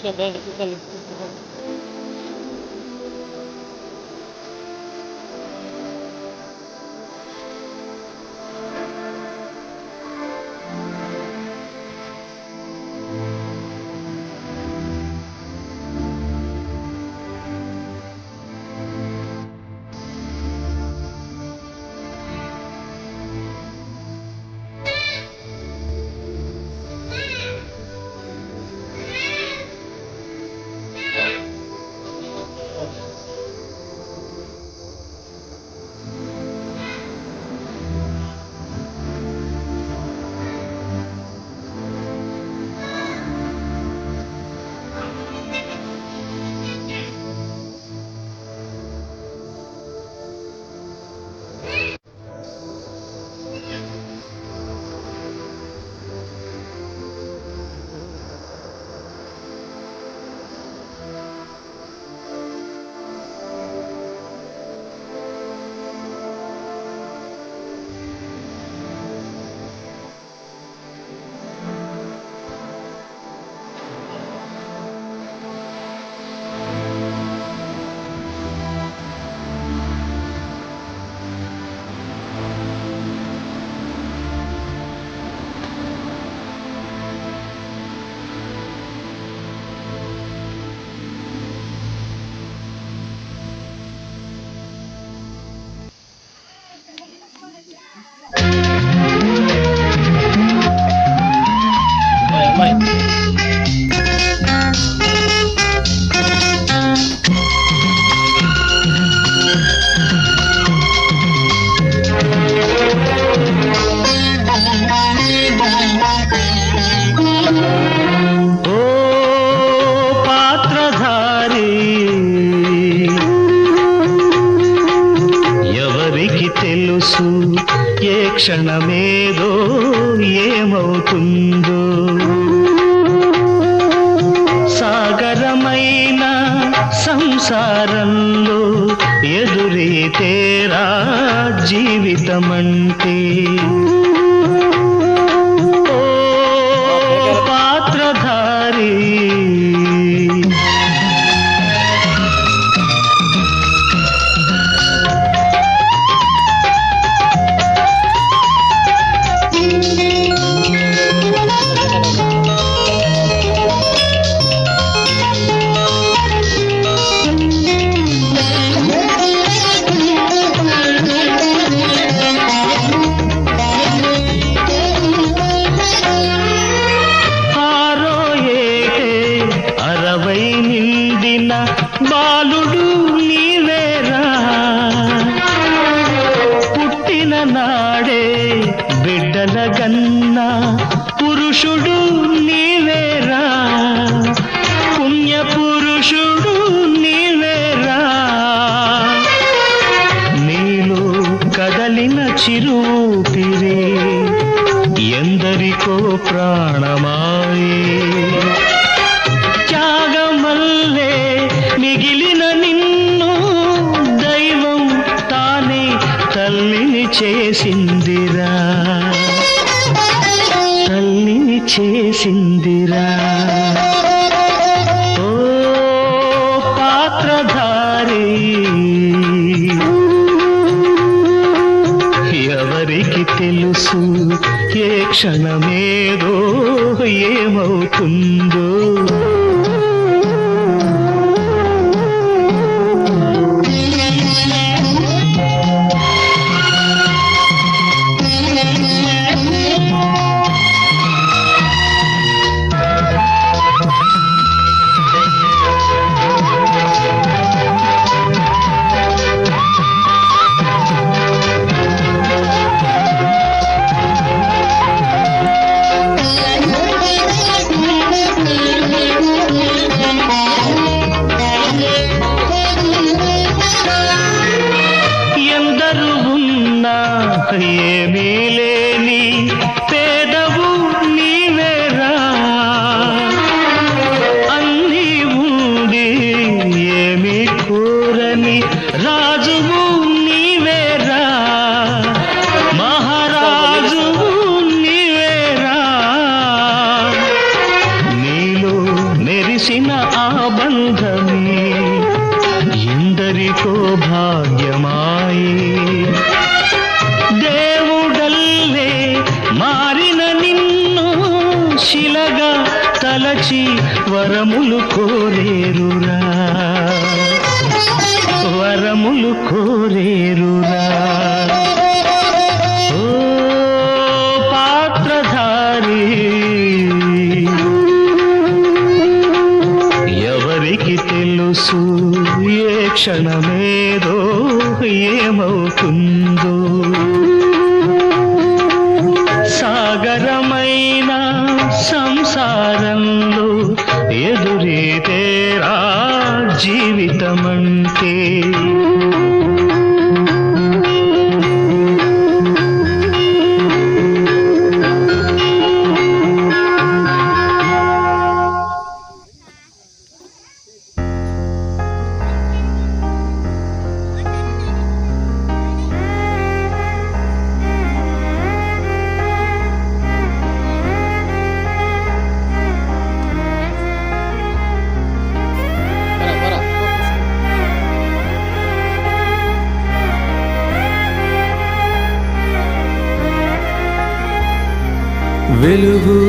现在那里 తెలుసు ఏ క్షణమేదో ఏమవుతుందో? సాగరమైన సంసారంలో ఎదురీతేరా జీవితమంటే ఎందరికో ప్రాణమాయే. త్యాగమల్లే మిగిలిన నిన్ను దైవం తానే తల్లిని చేసిందిరా. తల్లిని చేసిందిరా. ही వరములు కోరేరురా. ఓ పాత్రధారి ఎవరికి తెలుసు ఏ క్షణమేదో ఏమవుతుందో. సాగరమైన సంసారంలో ఎదురేతేరా జీవితమండి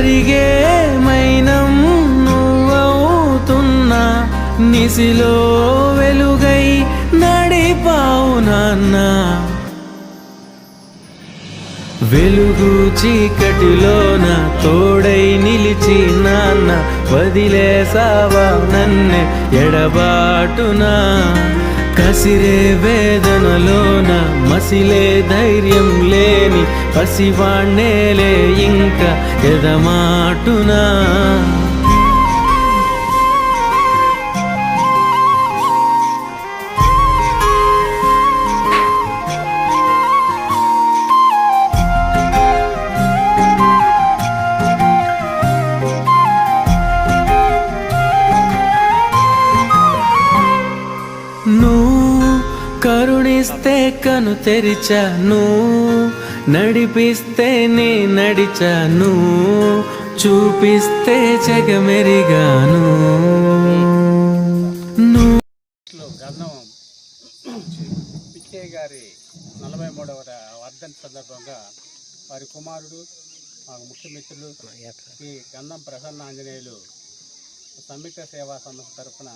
జరిగే మైనం నువ్వవుతున్నా నిసిలో వెలుగై నడిపావు నాన్న. వెలుగు చీకటిలోన తోడై నిలిచి నాన్న వదిలేసావా నన్ను ఎడబాటునా? కసిరే వేదనలోన మసిలే ధైర్యం లేని పసివాణ్ణేలే ఇంకా ఎదమాటునా? కళ్ళను తెరిచాను. నడిపిస్తే నే నడిచాను. చూపిస్తే జగమెరిగాను గంధం పిచ్చయ్య గారి నలభై మూడవ వర్ధంతి సందర్భంగా వారి కుమారుడు మాకు ముఖ్యమిత్రులు ఈ గంధం ప్రసన్న ఆంజనేయులు సంయుక్త సేవా సంస్థ తరఫున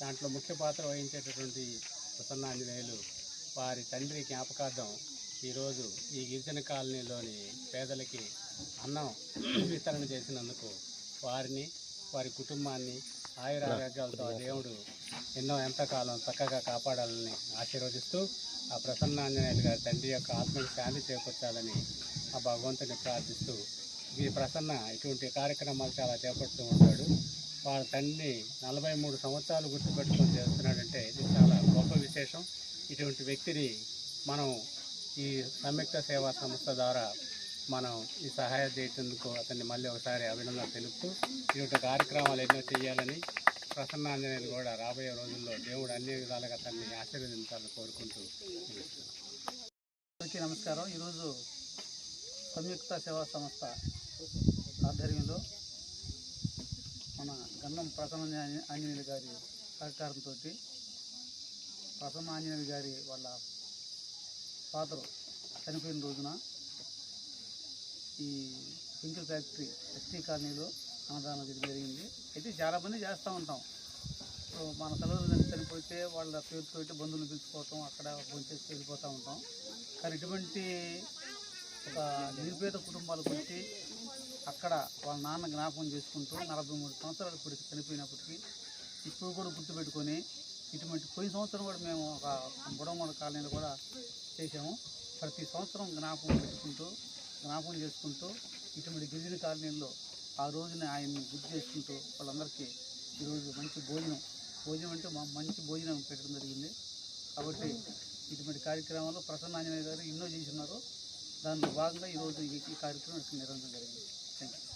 దాంట్లో ముఖ్య పాత్ర వహించేటటువంటి ప్రసన్న ఆంజనేయులు వారి తండ్రి జ్ఞాపకార్థం ఈరోజు ఈ గిరిజన కాలనీలోని పేదలకి అన్నం వితరణ చేసినందుకు వారిని వారి కుటుంబాన్ని ఆయురారోగ్యాలతో దేవుడు ఎన్నో ఎంతకాలం చక్కగా కాపాడాలని ఆశీర్వదిస్తూ ఆ ప్రసన్నాంజనేయులు గారి తండ్రి యొక్క ఆత్మకి శాంతి చేకూర్చాలని ఆ భగవంతుని ప్రార్థిస్తూ ఈ ప్రసన్న ఇటువంటి కార్యక్రమాలు చాలా చేపడుతూ ఉంటాడు. వాళ్ళ తండ్రి నలభై మూడు సంవత్సరాలు గుర్తుపెట్టుకొని చేస్తున్నాడంటే ఇది చాలా గొప్ప విశేషం. ఇటువంటి వ్యక్తిని మనం ఈ సంయుక్త సేవా సంస్థ ద్వారా మనం ఈ సహాయం చేసేందుకు అతన్ని మళ్ళీ ఒకసారి అభినందన తెలుపుతూ ఇటువంటి కార్యక్రమాలు ఎన్నో చేయాలని ప్రసన్న ఆంజనేయులు కూడా రాబోయే రోజుల్లో దేవుడు అన్ని విధాలుగా అతన్ని ఆశీర్వదించాలని కోరుకుంటూ అందరికీ నమస్కారం. ఈరోజు సంయుక్త సేవా సంస్థ ఆధ్వర్యంలో మన గంధం ప్రసన్న ఆంజనేయులు గారి సహకారంతో ప్రసన్న గారి వాళ్ళ ఫాదరు చనిపోయిన రోజున ఈ పింకుల్ ఫ్యాక్టరీ ఎస్టీ కాలనీలో అన్నదానం చేయడం జరిగింది. అయితే చాలామంది చేస్తూ ఉంటాం. సో మన తల్లిదండ్రులు చనిపోతే వాళ్ళ పేరుతో బంధువులు పిలుచుకోవటం అక్కడ భోంచేసి వెళ్ళిపోతూ ఉంటాం. కానీ ఇటువంటి ఒక నిరుపేద కుటుంబాలకు గురించి అక్కడ వాళ్ళ నాన్న జ్ఞాపకం చేసుకుంటూ నలభై మూడు సంవత్సరాల ఇప్పటికి చనిపోయినప్పటికీ ఇప్పుడు కూడా గుర్తుపెట్టుకొని ఇటువంటి పోయిన సంవత్సరం కూడా మేము ఒక బుడమూడ కాలనీలో కూడా చేసాము ప్రతి సంవత్సరం జ్ఞాపకం పెట్టుకుంటూ జ్ఞాపకం చేసుకుంటూ ఇటువంటి గిరిజన కాలనీల్లో ఆ రోజున ఆయన్ని గుర్తు చేసుకుంటూ వాళ్ళందరికీ ఈరోజు మంచి భోజనం భోజనం అంటే మా మంచి భోజనం పెట్టడం జరిగింది. కాబట్టి ఇటువంటి కార్యక్రమాలు ప్రసన్న ఆంజనేయ గారు ఎన్నో చేసి ఉన్నారు. దానిలో భాగంగా ఈరోజు ఈ ఈ కార్యక్రమం నిర్వహించడం జరిగింది. Thank you